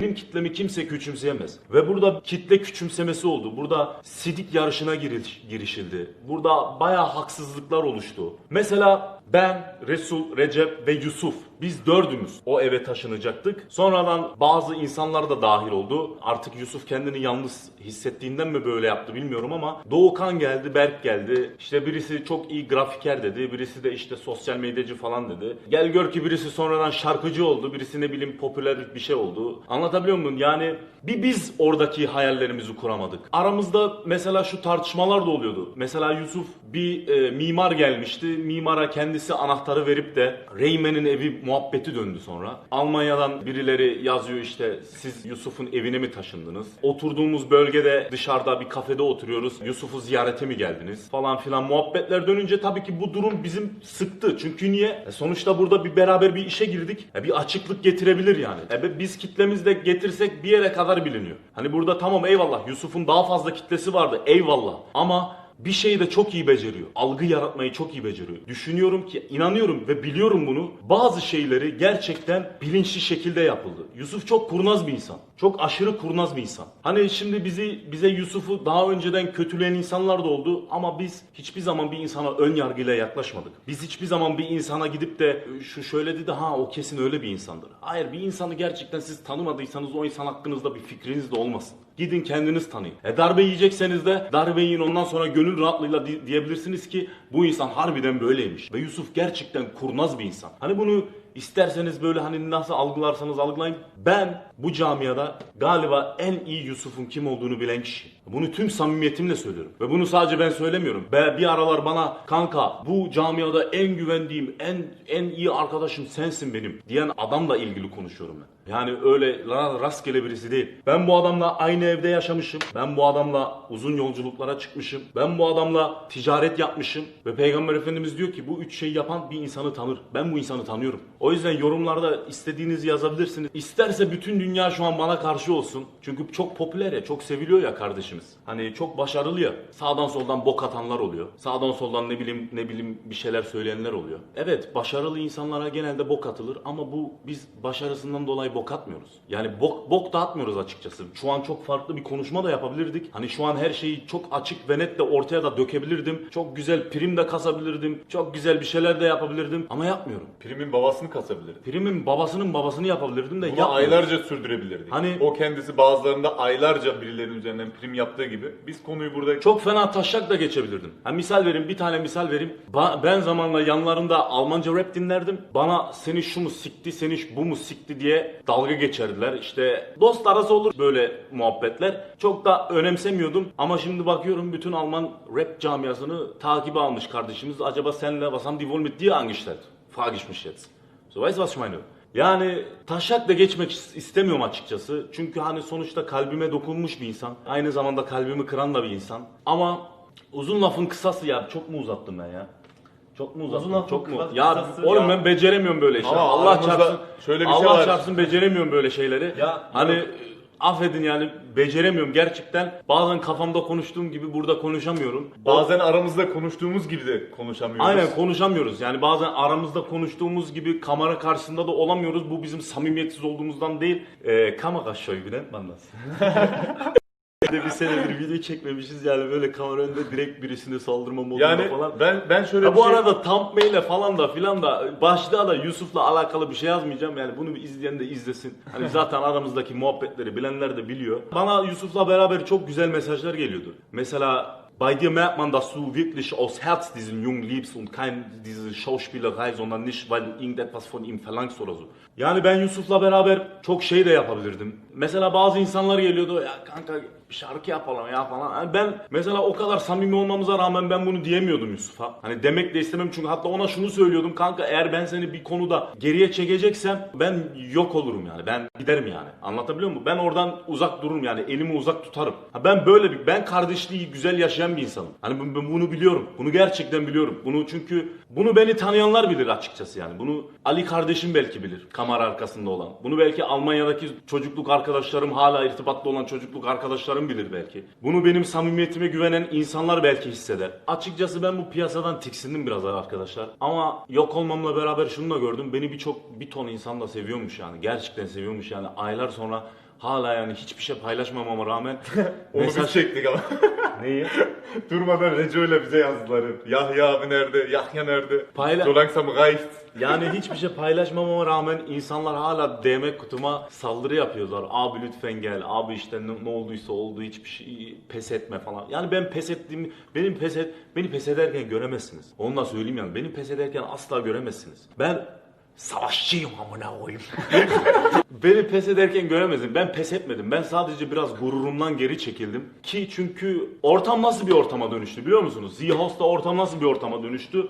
Benim kitlemi kimse küçümseyemez. Ve burada kitle küçümsemesi oldu. Burada sidik yarışına giriş- girişildi. Burada bayağı haksızlıklar oluştu. Mesela ben, Resul, Recep ve Yusuf biz dördümüz o eve taşınacaktık. Sonradan bazı insanlar da dahil oldu. Artık Yusuf kendini yalnız hissettiğinden mi böyle yaptı bilmiyorum ama Doğukan geldi, Berk geldi. İşte birisi çok iyi grafiker dedi. Birisi de işte sosyal medyacı falan dedi. Gel gör ki birisi sonradan şarkıcı oldu. Birisi ne bileyim popüler bir şey oldu. Anlatabiliyor muyum? Yani bir biz oradaki hayallerimizi kuramadık. Aramızda mesela şu tartışmalar da oluyordu. Mesela Yusuf bir e, mimar gelmişti. Mimara kendisi anahtarı verip de Reymen'in evi muhabbeti döndü sonra. Almanya'dan birileri yazıyor işte siz Yusuf'un evine mi taşındınız? Oturduğumuz bölgede dışarıda bir kafede oturuyoruz. Yusuf'u ziyarete mi geldiniz? Falan filan muhabbetler dönünce tabii ki bu durum bizim sıktı. Çünkü niye? E sonuçta burada bir beraber bir işe girdik. E bir açıklık getirebilir yani. E biz kitlemizde getirsek bir yere kadar biliniyor. Hani burada tamam eyvallah Yusuf'un daha fazla kitlesi vardı eyvallah. Ama bir şeyi de çok iyi beceriyor. Algı yaratmayı çok iyi beceriyor. Düşünüyorum ki, inanıyorum ve biliyorum bunu. Bazı şeyleri gerçekten bilinçli şekilde yapıldı. Yusuf çok kurnaz bir insan. Çok aşırı kurnaz bir insan. Hani şimdi bizi bize Yusuf'u daha önceden kötüleyen insanlar da oldu ama biz hiçbir zaman bir insana ön yargıyla yaklaşmadık. Biz hiçbir zaman bir insana gidip de şu şöyle dedi ha o kesin öyle bir insandır. Hayır bir insanı gerçekten siz tanımadıysanız o insan hakkınızda bir fikriniz de olmasın. Gidin kendiniz tanıyın. E darbe yiyecekseniz de darbe yiyin ondan sonra gönül rahatlığıyla di- diyebilirsiniz ki bu insan harbiden böyleymiş. Ve Yusuf gerçekten kurnaz bir insan. Hani bunu isterseniz böyle hani nasıl algılarsanız algılayın. Ben bu camiada galiba en iyi Yusuf'un kim olduğunu bilen kişi. Bunu tüm samimiyetimle söylüyorum. Ve bunu sadece ben söylemiyorum. Be bir aralar bana kanka bu camiada en güvendiğim, en en iyi arkadaşım sensin benim diyen adamla ilgili konuşuyorum ben. Yani öyle ra- rastgele birisi değil. Ben bu adamla aynı evde yaşamışım. Ben bu adamla uzun yolculuklara çıkmışım. Ben bu adamla ticaret yapmışım. Ve Peygamber Efendimiz diyor ki bu üç şeyi yapan bir insanı tanır. Ben bu insanı tanıyorum. O yüzden yorumlarda istediğinizi yazabilirsiniz. İsterse bütün dünya şu an bana karşı olsun. Çünkü çok popüler ya, çok seviliyor ya kardeşimiz. Hani çok başarılı ya. Sağdan soldan bok atanlar oluyor. Sağdan soldan ne bileyim ne bileyim bir şeyler söyleyenler oluyor. Evet, başarılı insanlara genelde bok atılır ama bu biz başarısından dolayı bok atmıyoruz. Yani bok bok da atmıyoruz açıkçası. Şu an çok farklı bir konuşma da yapabilirdik. Hani şu an her şeyi çok açık ve net de ortaya da dökebilirdim. Çok güzel prim de kasabilirdim. Çok güzel bir şeyler de yapabilirdim ama yapmıyorum. Primin babasını kasabilirdi. Primin babasının babasını yapabilirdim de Bunu yapmıyorum. aylarca sürdürebilirdi. Hani- o kendisi bazılarında aylarca birilerinin üzerinden prim yaptığı gibi biz konuyu burada Çok fena taşak da geçebilirdim. Ha, misal vereyim, bir tane misal vereyim. Ba- ben zamanla yanlarında Almanca rap dinlerdim. Bana seni şu mu sikti, seni bu mu sikti diye dalga geçerdiler. İşte dost arası olur böyle muhabbetler. Çok da önemsemiyordum. Ama şimdi bakıyorum bütün Alman rap camiasını takibe almış kardeşimiz. Acaba senle was haben die wohl mit dir angestellt? Frage ich mich jetzt. So weißt du was ich meine? Yani taşak da geçmek istemiyorum açıkçası. Çünkü hani sonuçta kalbime dokunmuş bir insan. Aynı zamanda kalbimi kıran da bir insan. Ama uzun lafın kısası ya çok mu uzattım ben ya? Çok mu uzattım? lafın çok mu? Ya kısası oğlum ya. ben beceremiyorum böyle şeyleri. Ama Allah çarpsın. şöyle bir şey Allah var. çarpsın beceremiyorum böyle şeyleri. Ya, hani yok. Affedin yani beceremiyorum gerçekten. Bazen kafamda konuştuğum gibi burada konuşamıyorum. bazen aramızda konuştuğumuz gibi de konuşamıyoruz. Aynen konuşamıyoruz. Yani bazen aramızda konuştuğumuz gibi kamera karşısında da olamıyoruz. Bu bizim samimiyetsiz olduğumuzdan değil. Ee, kamera şöyle nennt man das. Bir senedir video çekmemişiz yani böyle kamera önünde direkt birisine saldırma modunda Yani falan. ben ben şöyle Ha, bir bu şey arada thumbnail'e falan da filan da başlığa da Yusuf'la alakalı bir şey yazmayacağım. Yani bunu bir izleyen de izlesin. Hani zaten aramızdaki muhabbetleri bilenler de biliyor. Bana Yusuf'la beraber çok güzel mesajlar geliyordu. Mesela Bei dir merkt man, dass du wirklich aus Herz diesen Jungen liebst und kein diese Schauspielerei, sondern nicht, weil du irgendetwas von ihm verlangst oder so. Yani ben Yusuf'la beraber çok şey de yapabilirdim. Mesela bazı insanlar geliyordu ya kanka şarkı yapalım ya falan. Yani ben mesela o kadar samimi olmamıza rağmen ben bunu diyemiyordum Yusuf'a. Hani demek de istemem çünkü hatta ona şunu söylüyordum kanka eğer ben seni bir konuda geriye çekeceksem ben yok olurum yani. Ben giderim yani. Anlatabiliyor muyum? Ben oradan uzak dururum yani. Elimi uzak tutarım. Ben böyle bir ben kardeşliği güzel yaşayan bir insanım. Hani ben bunu biliyorum. Bunu gerçekten biliyorum. Bunu çünkü bunu beni tanıyanlar bilir açıkçası yani. Bunu Ali kardeşim belki bilir. Kamera arkasında olan. Bunu belki Almanya'daki çocukluk arkadaşlarım hala irtibatlı olan çocukluk arkadaşlarım bilir belki. Bunu benim samimiyetime güvenen insanlar belki hisseder. Açıkçası ben bu piyasadan tiksindim biraz arkadaşlar. Ama yok olmamla beraber şunu da gördüm. Beni birçok bir ton insan da seviyormuş yani. Gerçekten seviyormuş yani. Aylar sonra hala yani hiçbir şey paylaşmamama rağmen Onu mesaj biz çektik ama. neyi? Durmadan Reco ile bize yazdılar hep. Yahya abi nerede? Yahya nerede? Payla- So langsam reicht. Yani hiçbir şey paylaşmamama rağmen insanlar hala DM kutuma saldırı yapıyorlar. Abi lütfen gel. Abi işte ne, ne olduysa oldu. Hiçbir şey pes etme falan. Yani ben pes ettiğimi, benim pes et, beni pes ederken göremezsiniz. Onu da söyleyeyim yani. Beni pes ederken asla göremezsiniz. Ben savaşçıyım amına koyayım. Beni pes ederken göremezsin. Ben pes etmedim. Ben sadece biraz gururumdan geri çekildim. Ki çünkü ortam nasıl bir ortama dönüştü biliyor musunuz? Z-House'da ortam nasıl bir ortama dönüştü?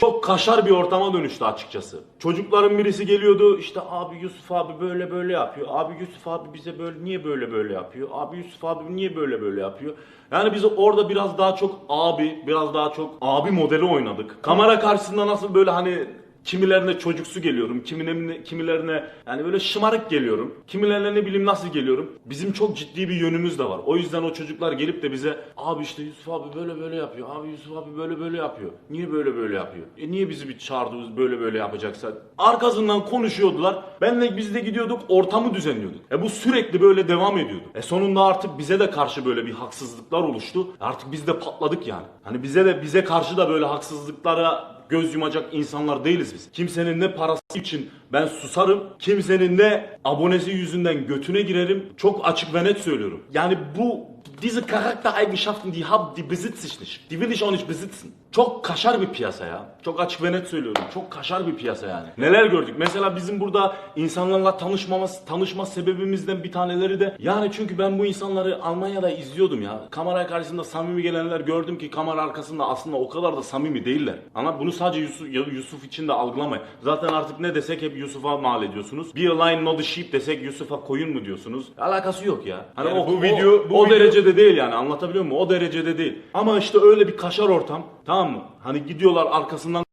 Çok kaşar bir ortama dönüştü açıkçası. Çocukların birisi geliyordu işte abi Yusuf abi böyle böyle yapıyor. Abi Yusuf abi bize böyle niye böyle böyle yapıyor? Abi Yusuf abi niye böyle böyle yapıyor? Yani biz orada biraz daha çok abi, biraz daha çok abi modeli oynadık. Kamera karşısında nasıl böyle hani Kimilerine çocuksu geliyorum, kimilerine, kimilerine yani böyle şımarık geliyorum. Kimilerine ne bileyim nasıl geliyorum. Bizim çok ciddi bir yönümüz de var. O yüzden o çocuklar gelip de bize abi işte Yusuf abi böyle böyle yapıyor. Abi Yusuf abi böyle böyle yapıyor. Niye böyle böyle yapıyor? E niye bizi bir çağırdınız böyle böyle yapacaksa? Arkasından konuşuyordular. Ben de biz de gidiyorduk ortamı düzenliyorduk. E bu sürekli böyle devam ediyordu. E sonunda artık bize de karşı böyle bir haksızlıklar oluştu. Artık biz de patladık yani. Hani bize de bize karşı da böyle haksızlıklara göz yumacak insanlar değiliz biz. Kimsenin ne parası için ben susarım. Kimsenin ne abonesi yüzünden götüne girerim. Çok açık ve net söylüyorum. Yani bu diese Charaktereigenschaften die hab die besitze ich nicht. Die will ich auch nicht besitzen. Çok kaşar bir piyasa ya. Çok açık ve net söylüyorum. Çok kaşar bir piyasa yani. Neler gördük? Mesela bizim burada insanlarla tanışmamız, tanışma sebebimizden bir taneleri de yani çünkü ben bu insanları Almanya'da izliyordum ya. Kamera karşısında samimi gelenler gördüm ki kamera arkasında aslında o kadar da samimi değiller. Ama bunu sadece Yusuf, Yusuf için de algılamayın. Zaten artık ne desek hep Yusuf'a mal ediyorsunuz. A lion not a sheep desek Yusuf'a koyun mu diyorsunuz? Alakası yok ya. Hani Yani o, bu video- bu o video- derecede değil yani anlatabiliyor muyum? O derecede değil. Ama işte öyle bir kaşar ortam tamam mı? Hani gidiyorlar arkasından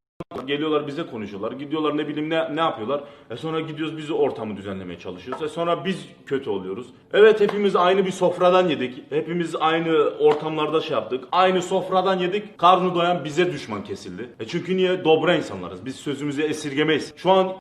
geliyorlar bize konuşuyorlar. Gidiyorlar ne bileyim ne, ne yapıyorlar. E sonra gidiyoruz bizi ortamı düzenlemeye çalışıyoruz. E sonra biz kötü oluyoruz. Evet hepimiz aynı bir sofradan yedik. Hepimiz aynı ortamlarda şey yaptık. Aynı sofradan yedik. Karnı doyan bize düşman kesildi. E çünkü niye? Dobra insanlarız. Biz sözümüzü esirgemeyiz. Şu an